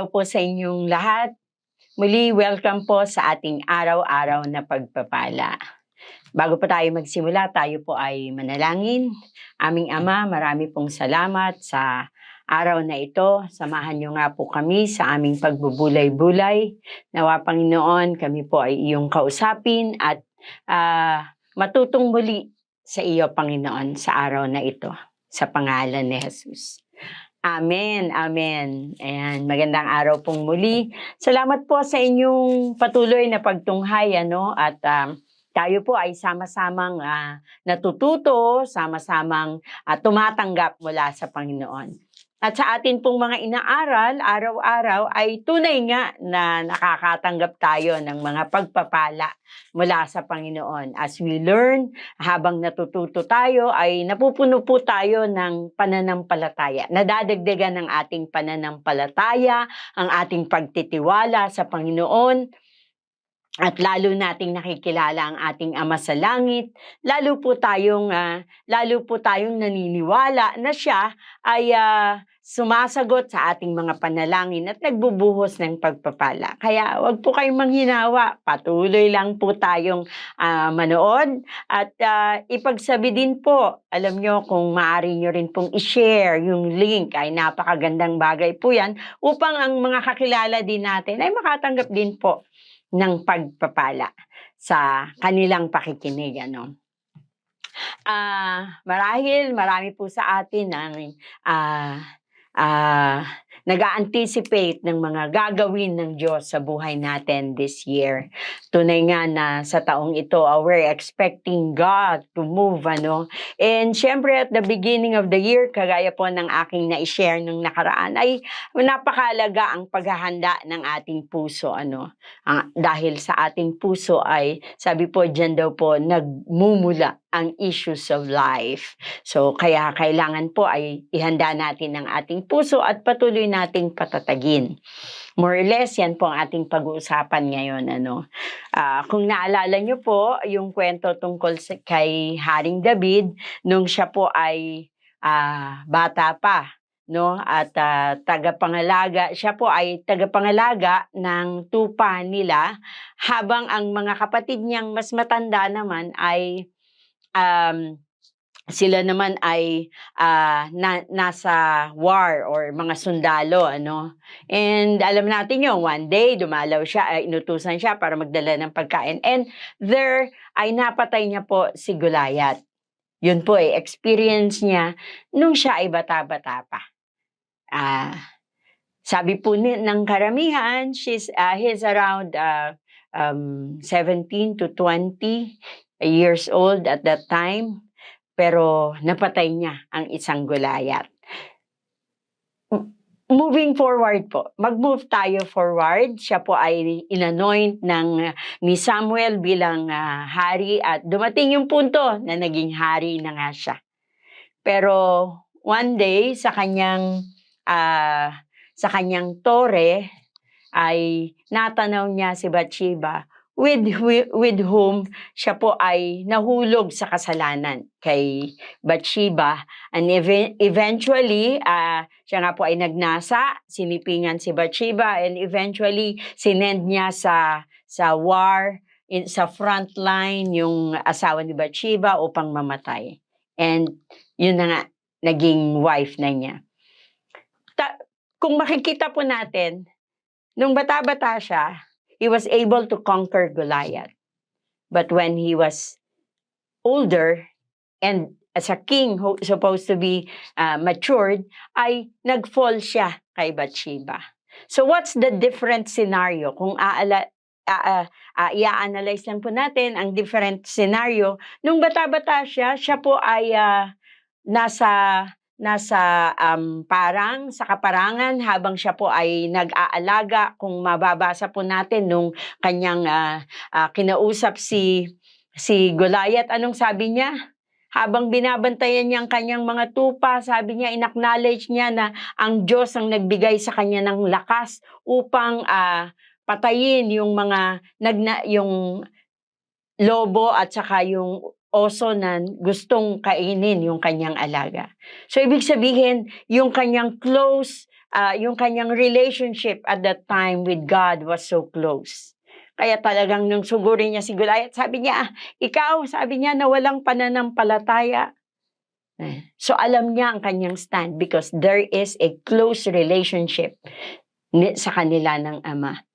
araw po sa inyong lahat. Muli, welcome po sa ating araw-araw na pagpapala. Bago pa tayo magsimula, tayo po ay manalangin. Aming Ama, marami pong salamat sa araw na ito. Samahan niyo nga po kami sa aming pagbubulay-bulay. Nawa Panginoon, kami po ay iyong kausapin at ah, matutong muli sa iyo, Panginoon, sa araw na ito. Sa pangalan ni Jesus. Amen, amen. Ayan, magandang araw pong muli. Salamat po sa inyong patuloy na pagtunghay, ano, at um, tayo po ay sama-samang ah, natututo, sama-samang ah, tumatanggap mula sa Panginoon. At sa atin pong mga inaaral, araw-araw ay tunay nga na nakakatanggap tayo ng mga pagpapala mula sa Panginoon. As we learn, habang natututo tayo, ay napupuno po tayo ng pananampalataya. Nadadagdagan ng ating pananampalataya, ang ating pagtitiwala sa Panginoon, at lalo nating nakikilala ang ating Ama sa Langit, lalo po tayong ah, lalo po tayong naniniwala na siya ay ah, sumasagot sa ating mga panalangin at nagbubuhos ng pagpapala. Kaya wag po kayong manghinawa, patuloy lang po tayong ah, manood at ah, ipagsabi din po, alam nyo kung maaari nyo rin pong i-share yung link ay napakagandang bagay po yan upang ang mga kakilala din natin ay makatanggap din po ng pagpapala sa kanilang pakikinig. Ano? Ah, marahil marami po sa atin ang ah, ah, nag-anticipate ng mga gagawin ng Diyos sa buhay natin this year. Tunay nga na sa taong ito, uh, we're expecting God to move, ano. And syempre at the beginning of the year, kagaya po ng aking na-share nung nakaraan, ay napakalaga ang paghahanda ng ating puso, ano. Ah, dahil sa ating puso ay, sabi po dyan daw po, nagmumula ang issues of life. So, kaya kailangan po ay ihanda natin ang ating puso at patuloy nating patatagin. More or less, yan po ang ating pag-uusapan ngayon. Ano. Ah, kung naalala nyo po, yung kwento tungkol kay Haring David, nung siya po ay ah, bata pa, no? At ah, tagapangalaga, siya po ay tagapangalaga ng tupa nila habang ang mga kapatid niyang mas matanda naman ay um, sila naman ay ah, na, nasa war or mga sundalo ano? And alam natin yung one day dumalaw siya ay inutusan siya para magdala ng pagkain. And there ay napatay niya po si Goliath. Yun po eh experience niya nung siya ay bata-bata pa. Ah sabi po ni, ng karamihan she's ah, he's around ah, um, 17 to 20 years old at that time, pero napatay niya ang isang Goliath. Moving forward po, mag-move tayo forward. Siya po ay inanoint ng uh, ni Samuel bilang ah, hari at dumating yung punto na naging hari na nga siya. Pero one day sa kanyang ah, sa kanyang tore ay natanaw niya si Bathsheba with, wi- with whom siya po ay nahulog sa kasalanan kay Bathsheba. And even, eventually, ah, siya nga po ay nagnasa, sinipingan si Bathsheba, and eventually, sinend niya sa, sa war, in, sa front line, yung asawa ni Bathsheba upang mamatay. And yun na nga, naging wife na niya. Ta- kung makikita po natin, nung bata-bata siya, he was able to conquer Goliath. But when he was older and as a king who supposed to be uh, matured, ay nag-fall siya kay Bathsheba. So what's the different scenario? Kung aala, uh, uh, i-analyze lang po natin ang different scenario. Nung bata-bata siya, siya po ay ah, nasa nasa um, parang sa kaparangan habang siya po ay nag-aalaga. Kung mababasa po natin nung kanyang ah, ah, kinausap si si Goliath anong sabi niya? Habang binabantayan niya ang kanyang mga tupa, sabi niya, inacknowledge niya na ang Diyos ang nagbigay sa kanya ng lakas upang ah, patayin yung mga nagna, yung lobo at saka yung oso na gustong kainin yung kanyang alaga. So ibig sabihin, yung kanyang close, ah, yung kanyang relationship at that time with God was so close. Kaya talagang nung sugurin niya si Goliath, sabi niya, "Ah, ikaw, sabi niya na walang pananampalataya. Eh, So alam niya ang kanyang stand because there is a close relationship sa kanila ng ama.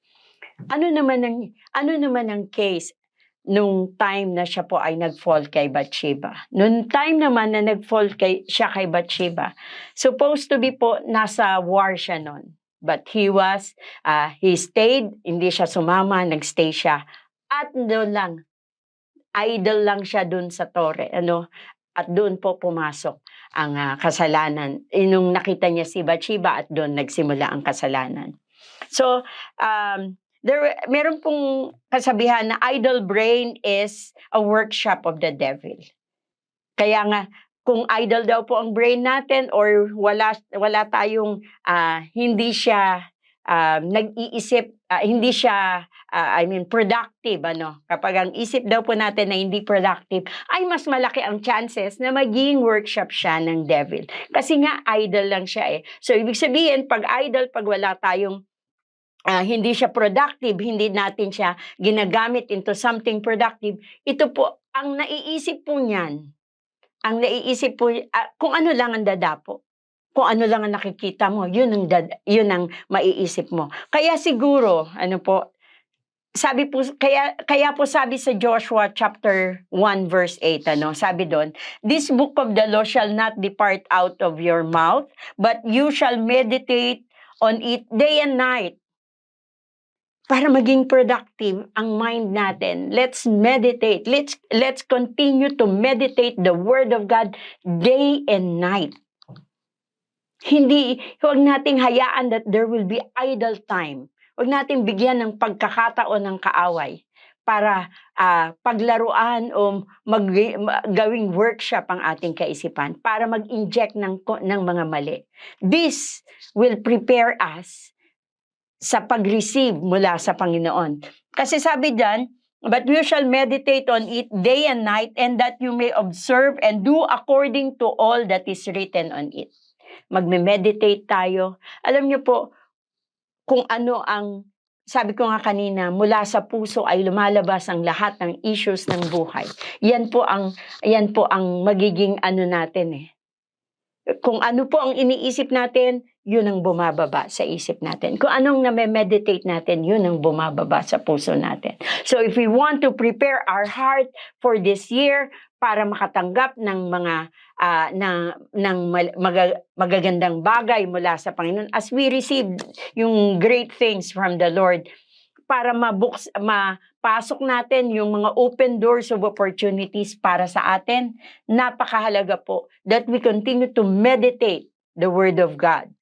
Ano naman ang ano naman ang case nung time na siya po ay nag-fall kay Bathsheba? Nung time naman na nag-fall kay, siya kay Bathsheba, supposed to be po nasa war siya noon. But he was, ah, he stayed, hindi siya sumama, nagstay siya. At doon lang, idol lang siya doon sa tore. Ano? At doon po pumasok ang ah, kasalanan. Eh, Nung nakita niya si Bathsheba at doon nagsimula ang kasalanan. So, um, there, meron pong kasabihan na idle brain is a workshop of the devil. Kaya nga, kung idle daw po ang brain natin or wala wala tayong ah, hindi siya ah, nag-iisip, ah, hindi siya ah, I mean productive ano. Kapag ang isip daw po natin na hindi productive, ay mas malaki ang chances na maging workshop siya ng devil. Kasi nga idle lang siya eh. So ibig sabihin pag idle pag wala tayong ah, hindi siya productive, hindi natin siya ginagamit into something productive, ito po, ang naiisip po niyan, ang naiisip po, ah, kung ano lang ang dadapo, kung ano lang ang nakikita mo, yun ang, dad, yun ang maiisip mo. Kaya siguro, ano po, sabi po, kaya, kaya po sabi sa Joshua chapter 1 verse 8, ano, sabi doon, This book of the law shall not depart out of your mouth, but you shall meditate on it day and night para maging productive ang mind natin. Let's meditate. Let's let's continue to meditate the word of God day and night. Hindi huwag nating hayaan that there will be idle time. Huwag nating bigyan ng pagkakataon ng kaaway para ah, paglaruan o mag, ma- gawing workshop ang ating kaisipan para mag-inject ng, ng mga mali. This will prepare us sa pag-receive mula sa Panginoon. Kasi sabi diyan, But you shall meditate on it day and night, and that you may observe and do according to all that is written on it. Magme-meditate tayo. Alam niyo po, kung ano ang, sabi ko nga kanina, mula sa puso ay lumalabas ang lahat ng issues ng buhay. Yan po ang, yan po ang magiging ano natin eh. Kung ano po ang iniisip natin, yun ang bumababa sa isip natin. Kung anong name-meditate natin, yun ang bumababa sa puso natin. So if we want to prepare our heart for this year para makatanggap ng mga ah, ng, ng maga- magagandang bagay mula sa Panginoon as we receive yung great things from the Lord para mabuks, mapasok natin yung mga open doors of opportunities para sa atin, napakahalaga po that we continue to meditate the Word of God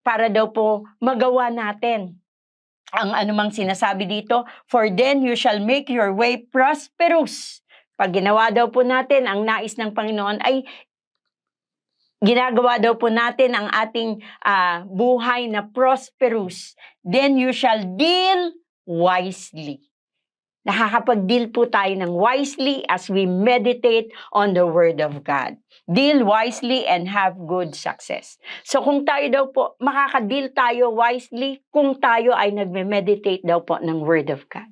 para daw po magawa natin ang anumang sinasabi dito, for then you shall make your way prosperous. Pag ginawa daw po natin ang nais ng Panginoon ay ginagawa daw po natin ang ating ah, buhay na prosperous, then you shall deal wisely. Nakakapag-deal po tayo ng wisely as we meditate on the Word of God. Deal wisely and have good success. So kung tayo daw po, makaka-deal tayo wisely kung tayo ay nagme-meditate daw po ng Word of God.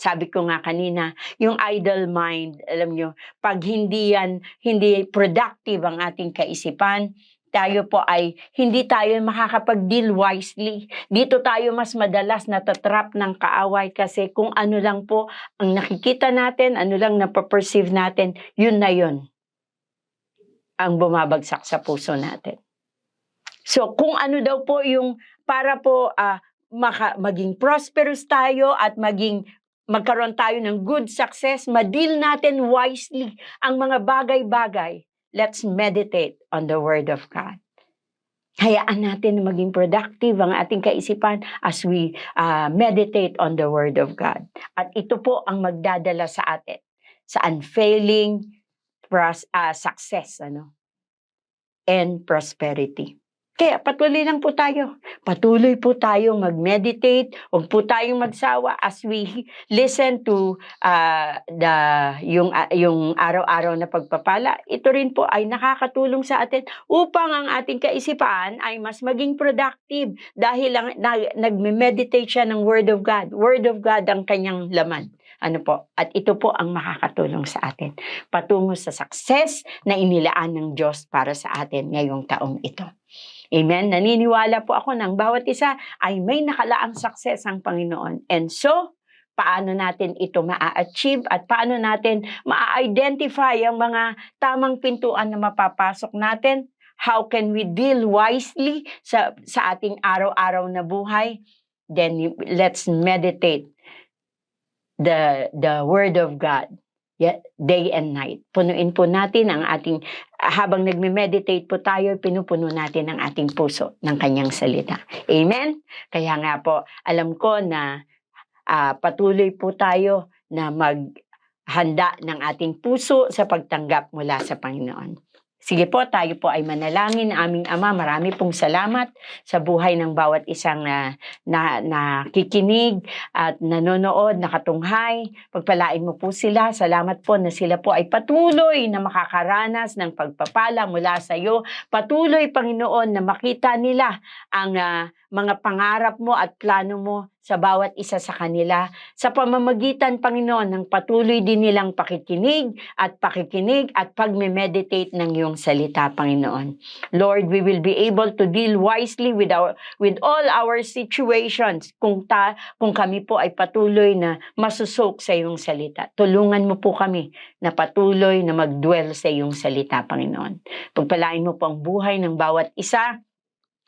Sabi ko nga kanina, yung idle mind, alam nyo, pag hindi yan, hindi productive ang ating kaisipan, tayo po ay hindi tayo makakapag-deal wisely. Dito tayo mas madalas natatrap ng kaaway kasi kung ano lang po ang nakikita natin, ano lang napaperceive natin, yun na yun ang bumabagsak sa puso natin. So kung ano daw po yung para po ah, maka, maging prosperous tayo at maging magkaroon tayo ng good success, ma-deal natin wisely ang mga bagay-bagay. Let's meditate on the Word of God. Hayaan natin na maging productive ang ating kaisipan as we ah, meditate on the Word of God. At ito po ang magdadala sa atin sa unfailing pros, ah, success ano and prosperity. Kaya patuloy lang po tayo. Patuloy po tayong mag-meditate. Huwag po tayong magsawa as we listen to ah, the yung ah, yung araw-araw na pagpapala. Ito rin po ay nakakatulong sa atin upang ang ating kaisipan ay mas maging productive dahil lang na, nagme-meditate siya ng Word of God. Word of God ang kanyang laman. Ano po? At ito po ang makakatulong sa atin patungo sa success na inilaan ng Diyos para sa atin ngayong taong ito. Amen. Naniniwala po ako ng bawat isa ay may nakalaang success ang Panginoon. And so, paano natin ito ma-achieve at paano natin ma-identify ang mga tamang pintuan na mapapasok natin? How can we deal wisely sa, sa ating araw-araw na buhay? Then let's meditate the the word of God day and night. Punuin po natin ang ating habang nagme-meditate po tayo, pinupuno natin ang ating puso ng kanyang salita. Amen? Kaya nga po, alam ko na ah, patuloy po tayo na maghanda ng ating puso sa pagtanggap mula sa Panginoon. Sige po, tayo po ay manalangin. Aming Ama, marami pong salamat sa buhay ng bawat isang na, na, nakikinig at nanonood, nakatunghay. Pagpalain mo po sila. Salamat po na sila po ay patuloy na makakaranas ng pagpapala mula sa iyo. Patuloy, Panginoon, na makita nila ang ah, mga pangarap mo at plano mo sa bawat isa sa kanila. Sa pamamagitan, Panginoon, ng patuloy din nilang pakikinig at pakikinig at pagme-meditate ng iyong salita, Panginoon. Lord, we will be able to deal wisely with our with all our situations kung ta kung kami po ay patuloy na masusok sa iyong salita. Tulungan mo po kami na patuloy na mag-dwell sa iyong salita, Panginoon. Pagpalain mo po ang buhay ng bawat isa.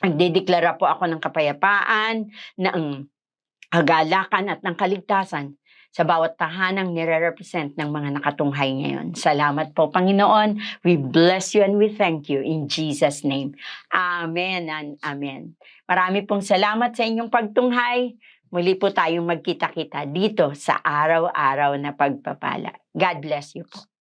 Nagdedeklara po ako ng kapayapaan, ng kagalakan at ng kaligtasan sa bawat tahanang nire-represent ng mga nakatunghay ngayon. Salamat po, Panginoon. We bless you and we thank you in Jesus' name. Amen and amen. Marami pong salamat sa inyong pagtunghay. Muli po tayong magkita-kita dito sa araw-araw na pagpapala. God bless you po.